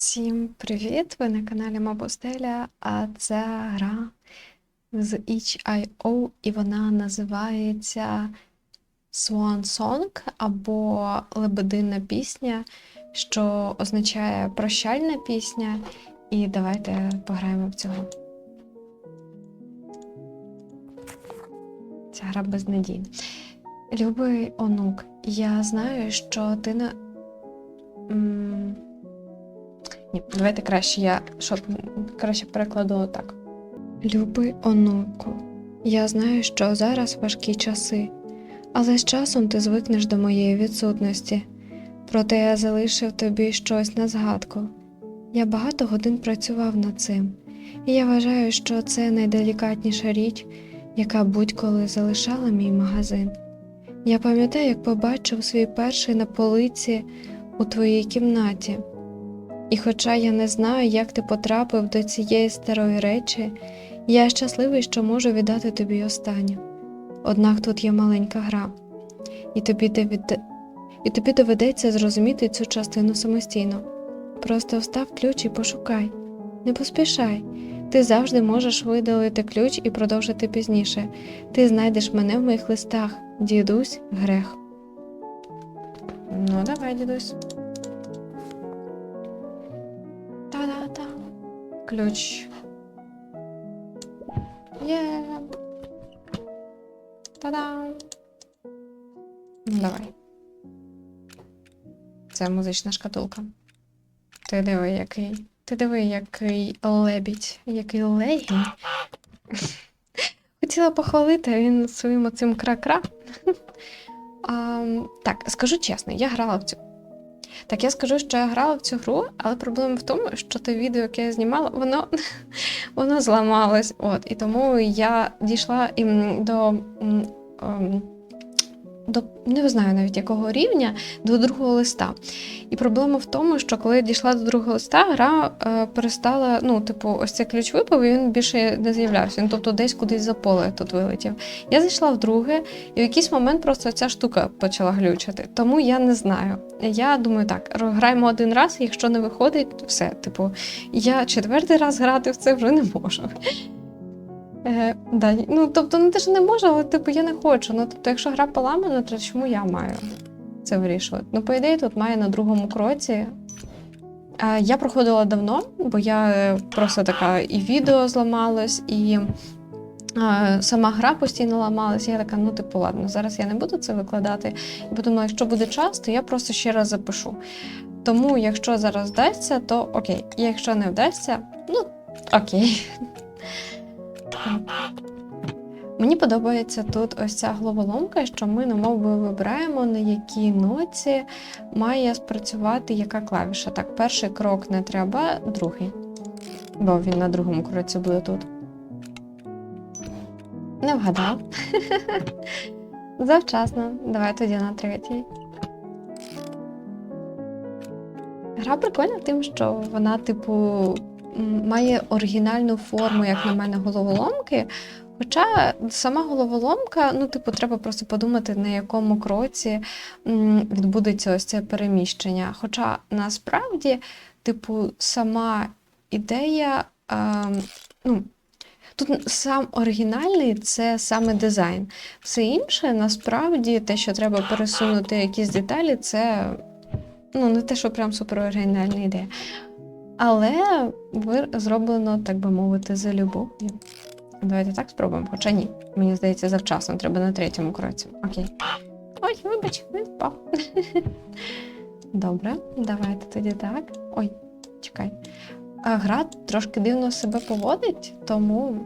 Всім привіт! Ви на каналі Мобостеля, а це гра з itch.io, і вона називається Swan Song або Лебедина пісня, що означає прощальна пісня. І давайте пограємо в цього. Ця гра безнадійна. Любий онук, я знаю, що ти на. Ні, давайте краще я щоб краще перекладу так. Любий онуку, я знаю, що зараз важкі часи, але з часом ти звикнеш до моєї відсутності. Проте я залишив тобі щось на згадку. Я багато годин працював над цим, і я вважаю, що це найделікатніша річ, яка будь-коли залишала мій магазин. Я пам'ятаю, як побачив свій перший на полиці у твоїй кімнаті. І хоча я не знаю, як ти потрапив до цієї старої речі, я щасливий, що можу віддати тобі останню. Однак тут є маленька гра, і тобі, доведе... і тобі доведеться зрозуміти цю частину самостійно. Просто встав ключ і пошукай. Не поспішай. Ти завжди можеш видалити ключ і продовжити пізніше. Ти знайдеш мене в моїх листах, дідусь, грех. Ну, давай, дідусь. Ключ. Є. Та-дам. Давай. Це музична шкатулка. Ти диви, який. Ти диви, який лебідь, який легінь. Хотіла похвалити, а він своїм оцим кра-кра. Так, скажу чесно, я грала в цю. Так, я скажу, що я грала в цю гру, але проблема в тому, що те відео, яке я знімала, воно, воно зламалось. От, і тому я дійшла ім до. м, ем, до не знаю навіть якого рівня, до другого листа. І проблема в тому, що коли я дійшла до другого листа, гра е, перестала, ну, типу, ось цей ключ випав, і він більше не з'являвся. Він тобто десь кудись за поле тут вилетів. Я зайшла в друге, і в якийсь момент просто ця штука почала глючити. Тому я не знаю. Я думаю, так, граємо один раз, якщо не виходить, все. Типу, я четвертий раз грати в це вже не можу. Е, да, ну, тобто, не те, що не можу, але типу я не хочу. Ну, тобто, якщо гра поламана, то чому я маю це вирішувати? Ну, по ідеї, тут має на другому кроці. Е, я проходила давно, бо я е, просто така і відео зламалось, і е, сама гра постійно ламалась. Я така, ну, типу, ладно, зараз я не буду це викладати. І подумала, якщо буде час, то я просто ще раз запишу. Тому, якщо зараз вдасться, то окей. Якщо не вдасться, ну окей. Мені подобається тут ось ця головоломка, що ми немов би вибираємо, на якій ноці має спрацювати яка клавіша. Так, перший крок не треба, другий. Бо він на другому кроці буде тут. Не вгадав. Завчасно. Давай тоді на третій. Гра прикольна тим, що вона, типу, має оригінальну форму, як на мене, головоломки. Хоча сама головоломка, ну, типу, треба просто подумати, на якому кроці відбудеться ось це переміщення. Хоча насправді, типу, сама ідея, ем, ну, тут сам оригінальний це саме дизайн. Все інше, насправді, те, що треба пересунути якісь деталі, це ну, не те, що прям супер оригінальна ідея. Але зроблено, так би мовити, за любов'ю. Давайте так спробуємо. Хоча ні, мені здається, завчасно, треба на третьому кроці. Окей. Ой, вибач, він впав. Добре, давайте тоді так. Ой, чекай. А гра трошки дивно себе поводить, тому.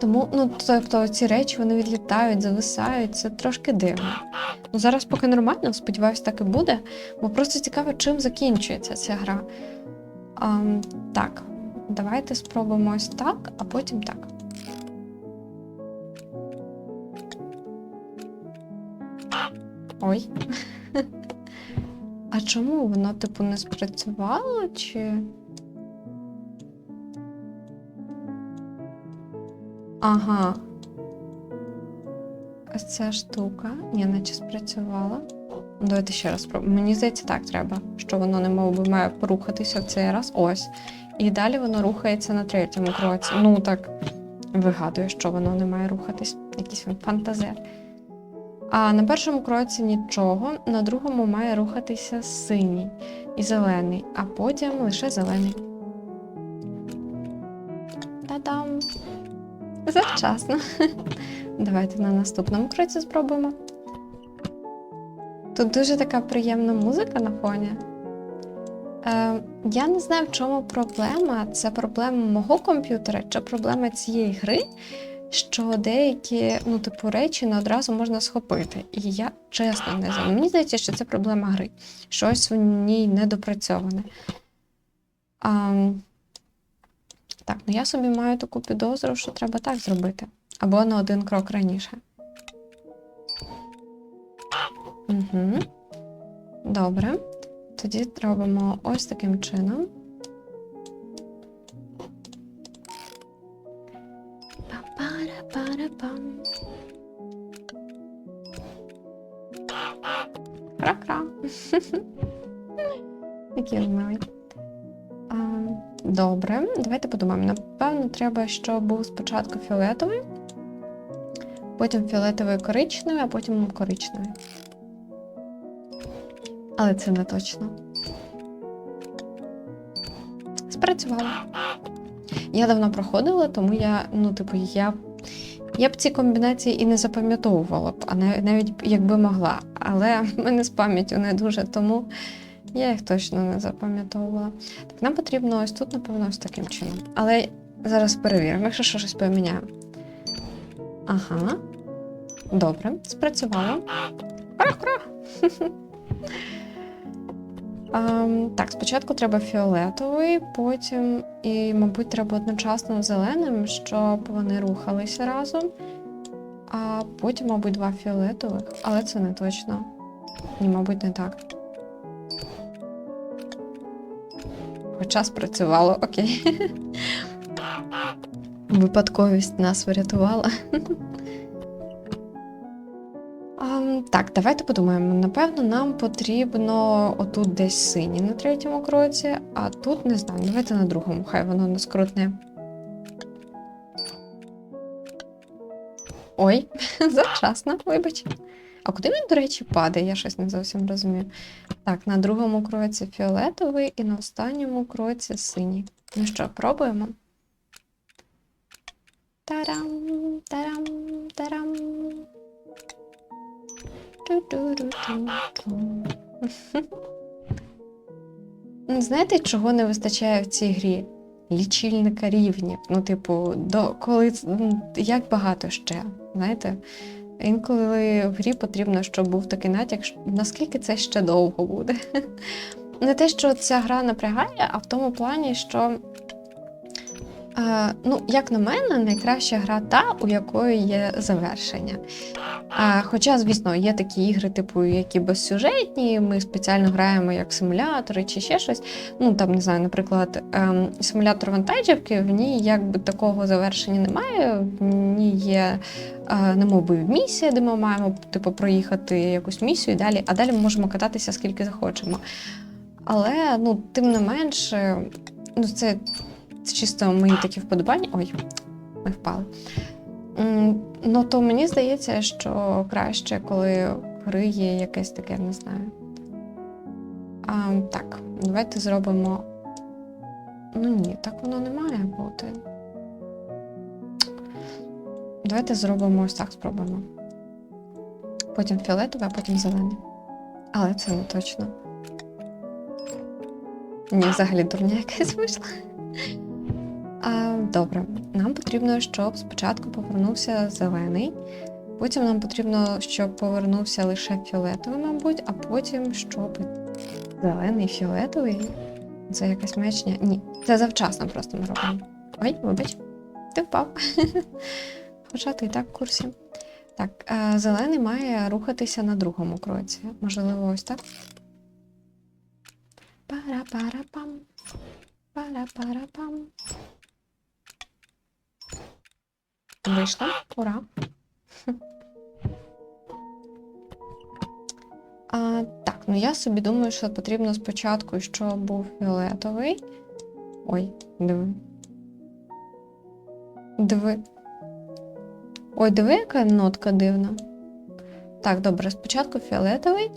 Тому, ну, тобто, ці речі вони відлітають, зависають, це трошки дивно. Ну, зараз поки нормально, сподіваюся, так і буде, бо просто цікаво, чим закінчується ця гра. А, так, давайте спробуємо ось так, а потім так. Ой. А чому воно, типу, не спрацювало, чи. Ага. Ось ця штука. Ні, наче спрацювала. Давайте ще раз спробуємо. Мені здається, так треба, що воно не мов би має порухатися в цей раз. Ось. І далі воно рухається на третьому кроці. Ну так вигадую, що воно не має рухатись. Якийсь він фантазер. А на першому кроці нічого, на другому має рухатися синій і зелений, а потім лише зелений. Та-дам! Завчасно. Давайте на наступному кроці спробуємо. Тут дуже така приємна музика на фоні. Е, я не знаю, в чому проблема. Це проблема мого комп'ютера чи проблема цієї гри, що деякі, ну, типу, речі не одразу можна схопити. І я чесно не знаю. Мені здається, що це проблема гри. Щось в ній недопрацьоване. А, так, ну я собі маю таку підозру, що треба так зробити. Або на один крок раніше. Угу. Добре. Тоді робимо ось таким чином. Кра-кра. Він милий. Добре, давайте подумаємо. Напевно, треба, щоб був спочатку фіолетовий, потім фіолетовий коричневий, а потім коричневий. Але це не точно. Спрацювало. Я давно проходила, тому я, ну, типу, я, я б ці комбінації і не запам'ятовувала б, а навіть якби могла. Але в мене з пам'яттю не дуже, тому я їх точно не запам'ятовувала. Так, нам потрібно ось тут, напевно, ось таким чином. Але зараз перевіримо, якщо що, щось поміняємо. Ага. Добре, спрацювало. Кра-кра! Ем, так, спочатку треба фіолетовий, потім і, мабуть, треба одночасно зеленим, щоб вони рухалися разом. А потім, мабуть, два фіолетових, але це не точно. Ні, мабуть, не так. Хоча спрацювало, окей. Випадковість нас врятувала. Так, давайте подумаємо. Напевно, нам потрібно отут десь синій на третьому кроці, а тут не знаю. Давайте на другому, хай воно не скрутне. Ой, завчасно, вибач. А куди він, до речі, падає? Я щось не зовсім розумію. Так, на другому кроці фіолетовий і на останньому кроці синій. Ну що, пробуємо? Тарам, тарам, тарам. Ну, Знаєте, чого не вистачає в цій грі? Лічильника рівнів. Ну, типу, до коли як багато ще, знаєте? Інколи в грі потрібно, щоб був такий натяк, наскільки це ще довго буде. Не те, що ця гра напрягає, а в тому плані, що, е, ну, як на мене, найкраща гра та, у якої є завершення. А, хоча, звісно, є такі ігри, типу, які безсюжетні, ми спеціально граємо як симулятори чи ще щось. Ну, там, не знаю, наприклад, ем, симулятор вантажівки, в ній якби такого завершення немає. В ній є е, немовби місія, де ми маємо типу, проїхати якусь місію і далі, а далі ми можемо кататися скільки захочемо. Але ну, тим не менш, е, ну, це, це чисто мої такі вподобання. Ой, ми впали. Ну, то мені здається, що краще, коли гри є якесь таке, не знаю. А, так, давайте зробимо. Ну ні, так воно не має бути. Давайте зробимо ось так, спробуємо. Потім фіолетовий, а потім зелений. Але це не точно. Ні, взагалі дурня якась вийшла. Добре, нам потрібно, щоб спочатку повернувся зелений, потім нам потрібно, щоб повернувся лише фіолетовий, мабуть, а потім, щоб зелений фіолетовий. Це якась мечня. Ні, це завчасно просто ми робимо. Ой, вибач, ти впав. Хоча ти і так в курсі. Так, е, зелений має рухатися на другому кроці. Можливо, ось так. Пара-пара-пам. Пара-пара-пам. Вийшло. Ура. А, так, ну я собі думаю, що потрібно спочатку, щоб був фіолетовий. Ой, диви. Диви. Ой, диви, яка нотка дивна. Так, добре, спочатку фіолетовий.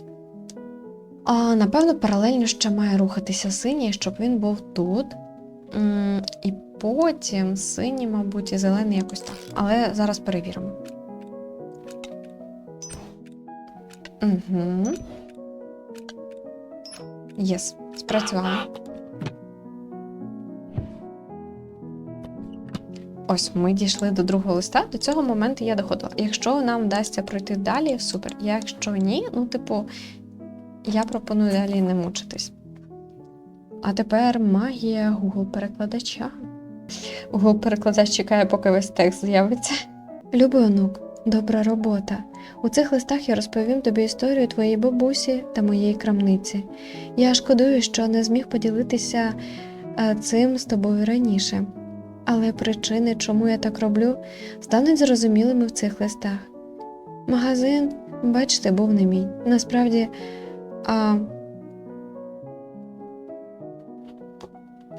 А, напевно, паралельно ще має рухатися синій, щоб він був тут. І потім синій, мабуть, і зелений якось так. Але зараз перевіримо. Угу. Єс, спрацювало. Ось ми дійшли до другого листа. До цього моменту я доходила. Якщо нам вдасться пройти далі, супер. Якщо ні, ну, типу, я пропоную далі не мучитись. А тепер магія Google перекладача. Перекладач чекає, поки весь текст з'явиться. Любий онук, добра робота. У цих листах я розповім тобі історію твоєї бабусі та моєї крамниці. Я шкодую, що не зміг поділитися е, цим з тобою раніше. Але причини, чому я так роблю, стануть зрозумілими в цих листах. Магазин, бачите, був не мій. Насправді, а...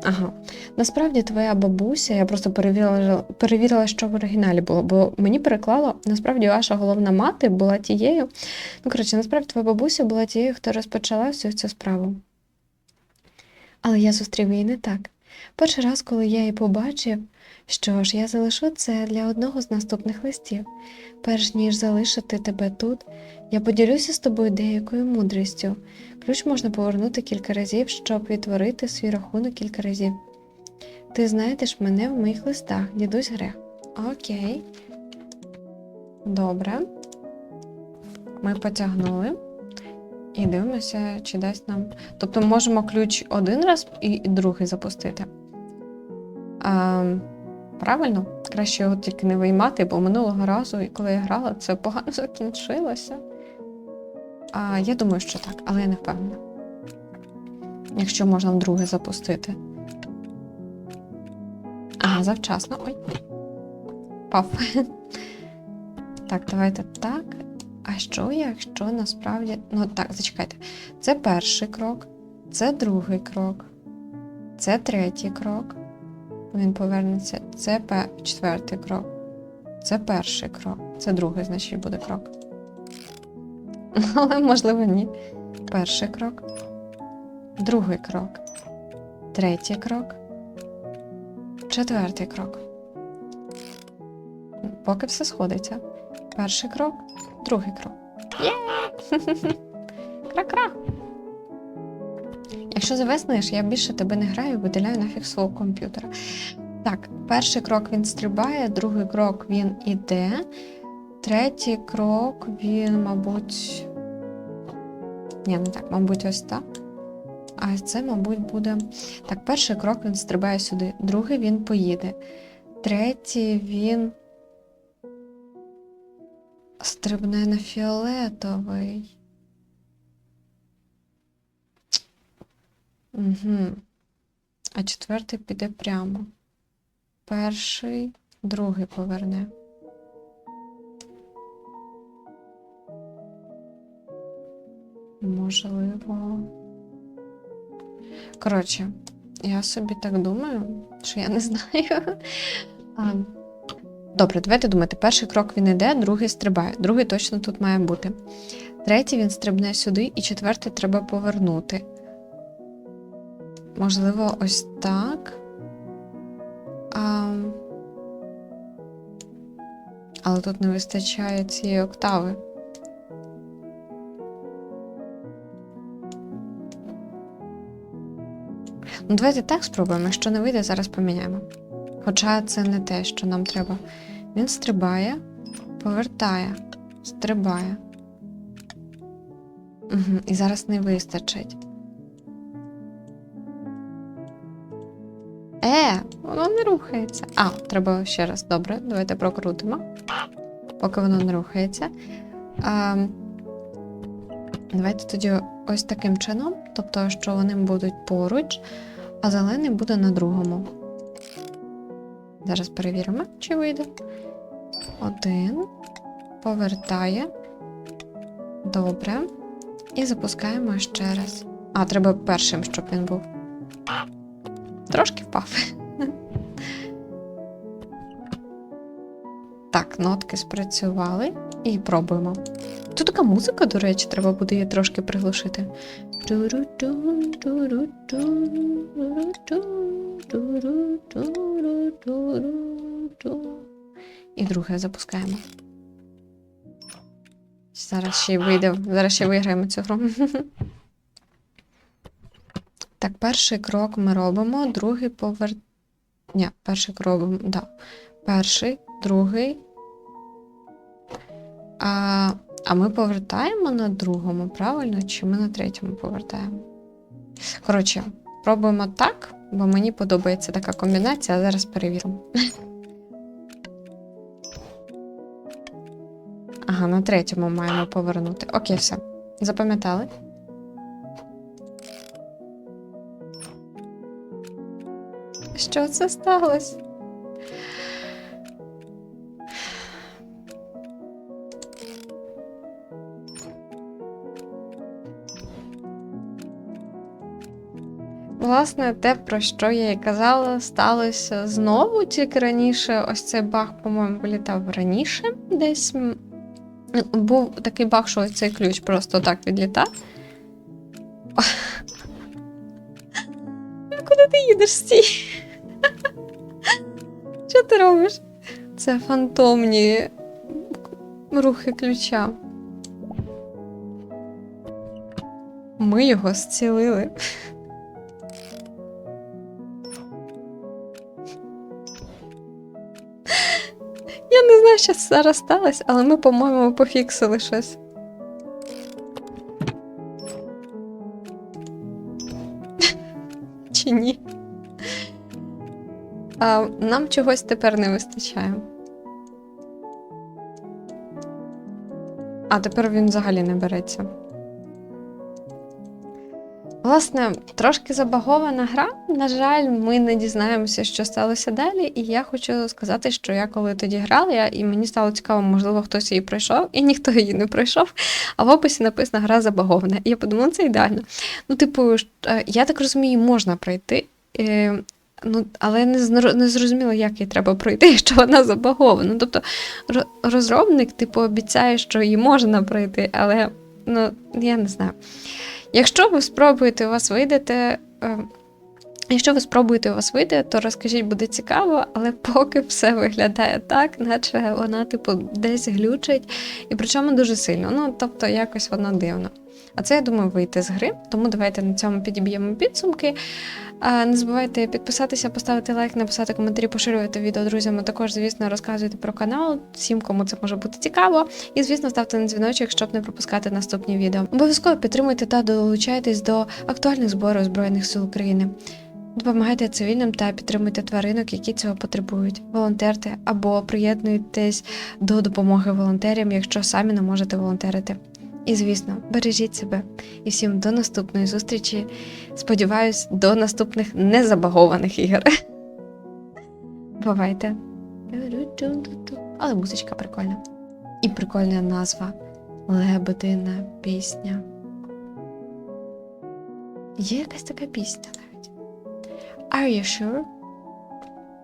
Ага. Насправді твоя бабуся, я просто перевірила, перевірила, що в оригіналі було, бо мені переклало, насправді ваша головна мати була тією. Ну, коротше, насправді твоя бабуся була тією, хто розпочала всю цю справу. Але я зустрів її не так. Перший раз, коли я її побачив, що ж, я залишу це для одного з наступних листів. Перш ніж залишити тебе тут, я поділюся з тобою деякою мудрістю. Ключ можна повернути кілька разів, щоб відтворити свій рахунок кілька разів. Ти знайдеш мене в моїх листах, дідусь Грех. Окей. Добре. Ми потягнули. І дивимося, чи дасть нам. Тобто можемо ключ один раз і другий запустити. А, правильно? Краще його тільки не виймати, бо минулого разу, коли я грала, це погано закінчилося. А, я думаю, що так, але я не впевнена. Якщо можна вдруге запустити. Ага, завчасно. Ой. Пав. Так, давайте так. А що, якщо насправді. Ну так, зачекайте. Це перший крок, це другий крок, це третій крок. Він повернеться. Це четвертий крок. Це перший крок. Це другий, значить, буде крок. Але можливо ні. Перший крок, другий крок, третій крок, четвертий крок. Поки все сходиться. Перший крок, другий крок. Є! Кра-кра! Якщо зависнеш, я більше тебе не граю, виділяю нафіг свого комп'ютера. Так, перший крок він стрибає, другий крок він іде, третій крок він, мабуть. Ні, не так, мабуть, ось так. А це, мабуть, буде. Так, перший крок він стрибає сюди, другий він поїде. Третій він стрибне на фіолетовий. Угу. А четвертий піде прямо. Перший, другий поверне. Можливо. Коротше, я собі так думаю, що я не знаю. А, Добре, давайте думати. Перший крок він іде, другий стрибає. Другий точно тут має бути. Третій він стрибне сюди, і четвертий треба повернути. Можливо, ось так. А... Але тут не вистачає цієї октави. Ну, давайте так спробуємо. Якщо не вийде, зараз поміняємо. Хоча це не те, що нам треба. Він стрибає, повертає, стрибає. Угу, І зараз не вистачить. Е, воно не рухається. А, треба ще раз. Добре, давайте прокрутимо. Поки воно не рухається. А, давайте тоді ось таким чином, тобто, що вони будуть поруч, а зелений буде на другому. Зараз перевіримо, чи вийде. Один. Повертає. Добре. І запускаємо ще раз. А, треба першим, щоб він був. Трошки впав. Так, нотки спрацювали і пробуємо. Тут така музика, до речі, треба буде її трошки приглушити. І друге запускаємо. Зараз ще й вийде, зараз ще виграємо цю гру. Так, перший крок ми робимо, другий повер... Ні, перший крок робимо, да. Перший, другий. А, а ми повертаємо на другому, правильно? Чи ми на третьому повертаємо? Коротше, пробуємо так, бо мені подобається така комбінація, а зараз перевіримо. Ага, на третьому маємо повернути. Окей, все. Запам'ятали? Що це сталося? Власне, те, про що я і казала, сталося знову, тільки раніше ось цей баг, по-моєму, вилітав раніше десь. Був такий баг, що ось цей ключ просто так відлітав. Куди ти їдеш стій? Що ти робиш? Це фантомні рухи ключа. Ми його зцілили. Не зараз сталося, але ми, по-моєму, пофіксили щось. Чи ні? А, нам чогось тепер не вистачає. А тепер він взагалі не береться. Власне, трошки забагована гра. На жаль, ми не дізнаємося, що сталося далі. І я хочу сказати, що я коли тоді грала, я, і мені стало цікаво, можливо, хтось її пройшов, і ніхто її не пройшов. А в описі написано гра забагована. І я подумала, це ідеально. Ну, типу, е, я так розумію, можна пройти. Е, Ну, але не, зрозуміло, як її треба пройти, якщо вона забагована. Тобто ро- розробник, типу, обіцяє, що її можна пройти, але ну, я не знаю. Якщо ви спробуєте у вас вийдете. е, Якщо ви спробуєте у вас вийде, то розкажіть, буде цікаво, але поки все виглядає так, наче вона, типу, десь глючить, і причому дуже сильно. Ну, тобто, якось воно дивно. А це, я думаю, вийти з гри. Тому давайте на цьому підіб'ємо підсумки. Не забувайте підписатися, поставити лайк, написати коментарі, поширювати відео друзям. Також, звісно, розказуйте про канал, всім, кому це може бути цікаво. І, звісно, ставте на дзвіночок, щоб не пропускати наступні відео. Обов'язково підтримуйте та долучайтесь до актуальних зборів Збройних сил України. Допомагайте цивільним та підтримуйте тваринок, які цього потребують. Волонтерте або приєднуйтесь до допомоги волонтерам, якщо самі не можете волонтерити. І звісно, бережіть себе і всім до наступної зустрічі. Сподіваюсь, до наступних незабагованих ігор. Бувайте. Але музичка прикольна. І прикольна назва Лебедина пісня. Є якась така пісня навіть. Are you sure?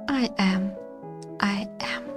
I am. I am.